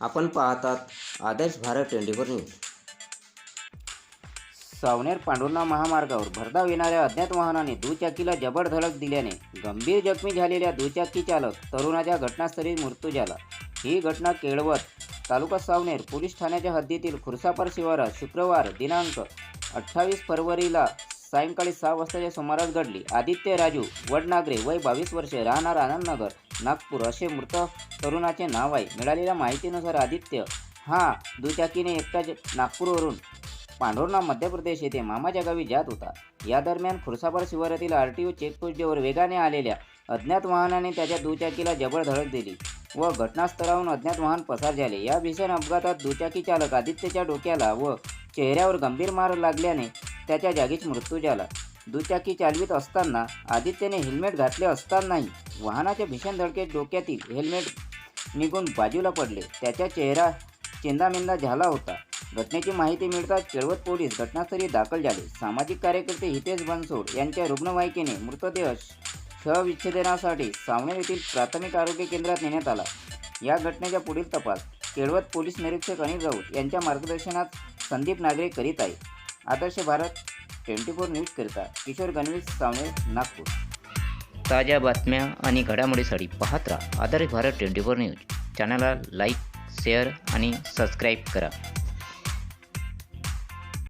आपण पाहतात Adarsh Bharat twenty four news. Savner Pandhurna महामार्गावर भरधाव येणाऱ्या अज्ञात वाहनाने दुचाकीला जबर धडक दिल्याने गंभीर जखमी झालेल्या दुचाकी चालक तरुणाच्या घटनास्थळी मृत्यू झाला. ही घटना केळवत तालुका सावनेर पोलीस ठाण्याच्या हद्दीतील खुरसापर शिवारात शुक्रवार दिनांक अठ्ठावीस फरवरीला सायंकाळी सहा वाजताच्या सुमारास घडली. आदित्य राजू वडनागरे वय बावीस वर्षे राहणार आनंदनगर नागपूर असे मृत तरुणाचे नाव आहे. मिळालेल्या माहितीनुसार आदित्य हा दुचाकीने एकटाच नागपूरवरून पांढुर्णा मध्य प्रदेश येथे मामाच्या गावी जात होता. या दरम्यान खुर्सापार शिवारातील आर टी ओ चेकपोस्टवर वेगाने आलेल्या अज्ञात वाहनाने त्याच्या दुचाकीला जबर धडक दिली व घटनास्थळाहून अज्ञात वाहन पसार झाले. या भीषण अपघातात दुचाकी चालक आदित्यच्या डोक्याला व चेहऱ्यावर गंभीर मार लागल्याने त्याच्या जागीच मृत्यू झाला. दुचाकी चालवित असताना आदित्यने हेल्मेट घातले असतानाही वाहनाच्या भीषण धडकेत डोक्यातील हेल्मेट निघून बाजूला पडले. त्याचा चेहरा चिंदामिंदा झाला होता. घटनेची माहिती मिळताच केळवत पोलीस घटनास्थळी दाखल झाले. सामाजिक कार्यकर्ते हितेश बनसोड यांच्या रुग्णवाहिकेने मृतदेह शवविच्छेदनासाठी सावनेर येथील प्राथमिक आरोग्य केंद्रात नेण्यात आला. या घटनेचा पुढील तपास केळवत पोलीस निरीक्षक अनिल राऊत यांच्या मार्गदर्शनात संदीप नागरे करीत आहे. Adarsh Bharat twenty four news करता किशोर गणवीस सावणे नागपूर. ताज्या बातम्या आणि घडामोडीसाठी पाहत राहा Adarsh Bharat twenty four news. चॅनलला लाईक शेअर आणि सबस्क्राईब करा.